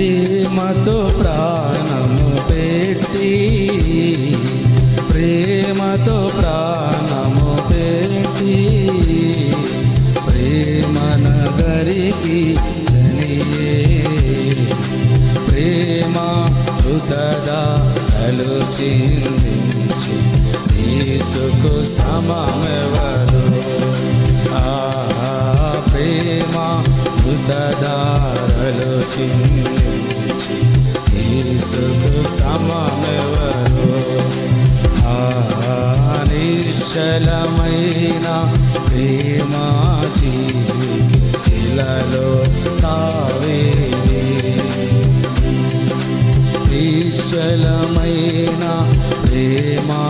ప్రేమతో ప్రాణము పెట్టి ప్రేమతో ప్రాణము పెట్టి ప్రేమ నగరికి ప్రేమ హృతదా అలోచింది తీసుకు సమమెవరు ఆలోచించి తీసుకు సమమెవరు నిశ్చలమైన ప్రేమా జీవికి ఇలాలో తావేది. నిశ్చలమైన ప్రేమా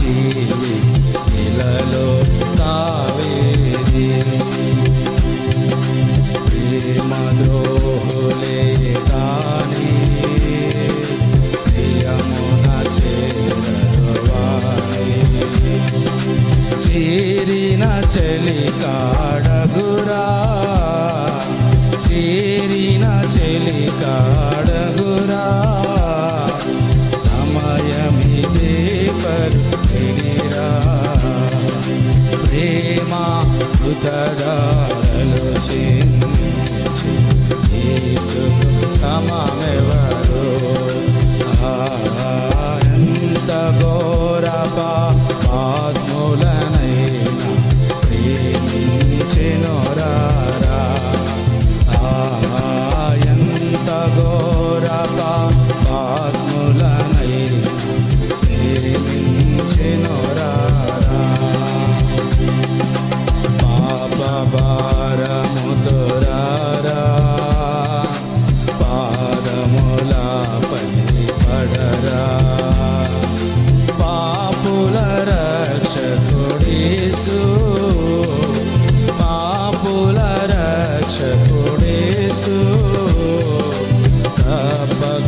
జీవికి చెలి కాడగురా చేరిన చెలి కాడగురా సమయమిదే పరునిరా ప్రేమ ఉదరాలు యేసు సమమెవరు. ఎంత గౌరవ ఆత్ములన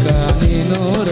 গাহিনো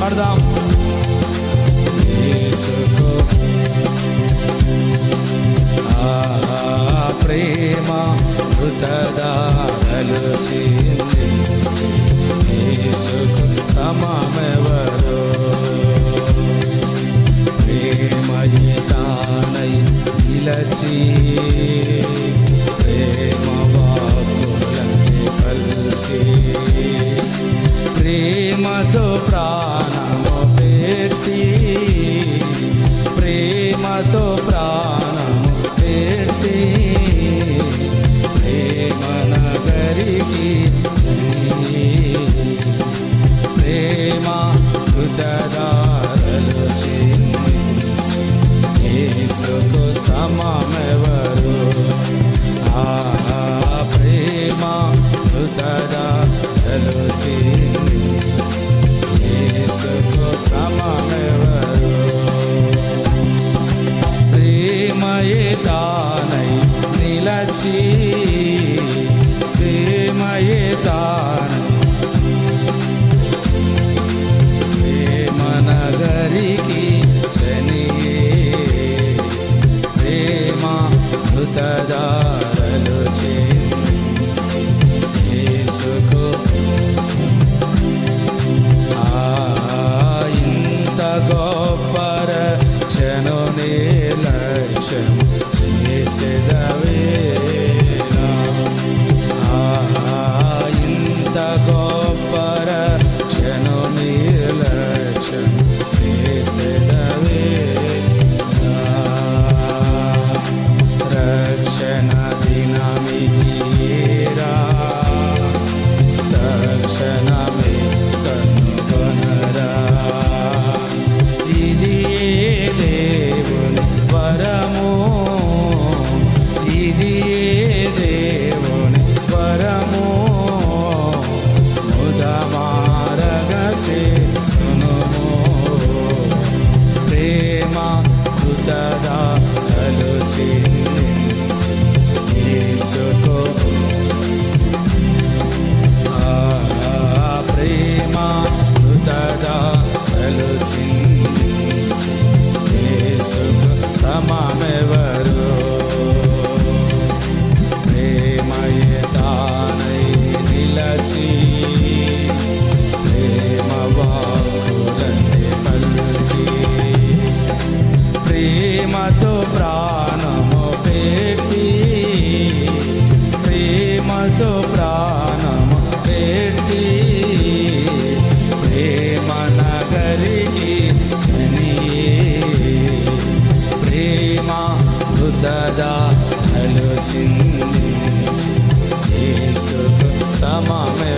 పాడదాం ప్రేమ హృతదా కలిసింది mama